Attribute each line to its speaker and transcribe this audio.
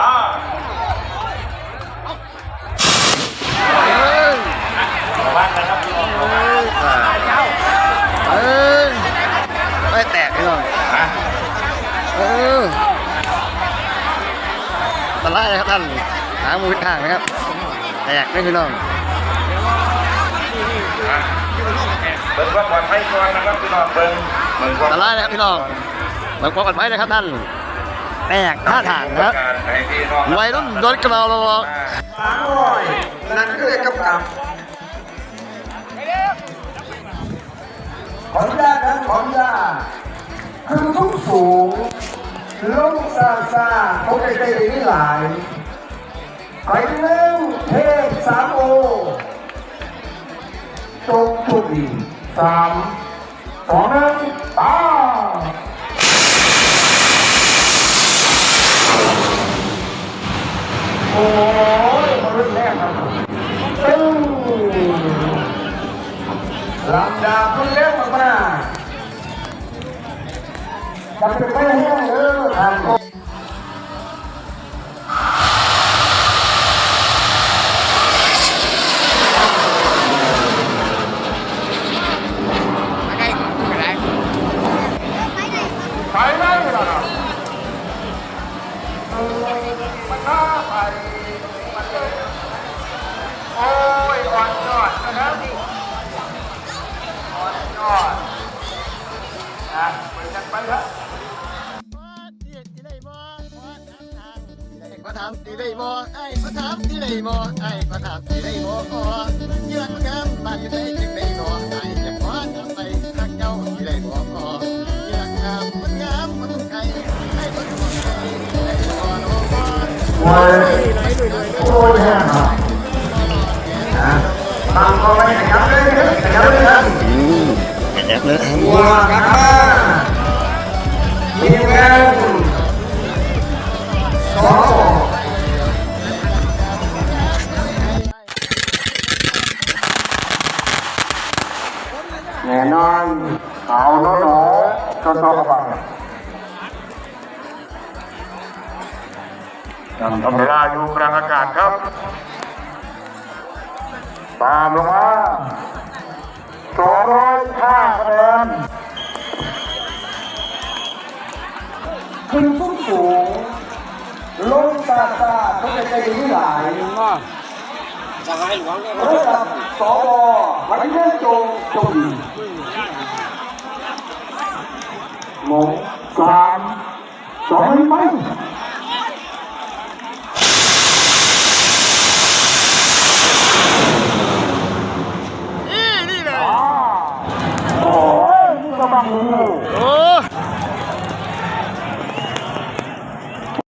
Speaker 1: อ่า
Speaker 2: เอ้ย
Speaker 1: ระวังนะครับพี่น้องระวัง
Speaker 2: เอ้ยไม่แตกพี่น้อง
Speaker 1: อะ
Speaker 2: เออตะไลนะครับท่านหางมือข้างนะครับ แตกไม่พี่น้อง
Speaker 1: อะเบิ่งความปลอดภัยก่อนนะครับพี่น้องเบิ่งเบิ่งความ
Speaker 2: ตะไลนะครับพี่น้องเบิกความปลอดภัยนะครับท่าน แตกท่าทางนะครับ
Speaker 1: ให้พี่น้อง
Speaker 2: วัยรุ่นโดนกระเราเรา
Speaker 3: สามร้อยนั่นคือกับกับขออนุญาตนะขออนุญาตคือทุกสูงลงซาซาเขาใกล้ๆนี่หลายไปหนึ่งเทพสามโอตรงจุดดีสามสองหนึ่ง โอ้ยมาเรื่องแรกครับตึ้งลำดาบมันเล็กมากๆจะเป็นไปให้ได้เออ อ่อนยอดนะไปกันไปครับ
Speaker 2: มาถามตีได้บ่ไอ้มาถามตีได้บ่ไอ้มาถามตีได้บ่อ๋อเยือนงามบ้านอยู่ได้จึงได้บ่ไอ้ เจ้าตีได้บ่อ๋อเยือนงามมันงามมันไกลไอ้คนบ่ไกลได้บ่โน้บ่
Speaker 3: โอ้ยโอ้ยแห้งครับนะตามเขาไว้นะครับเลยนะครับเลยครับ
Speaker 2: อืมแอบเลย
Speaker 3: หัวกันมาทีมงสองแน่นอนเอาโน้โน้จนตัวกระบังยังทำเวลาอยู่กลางอากาศครับตามลงมาสองร้อยห้า จะเขาจะใจดีหลายระดับสวไว้เรื่องจงจงดีหมงสามสองไหม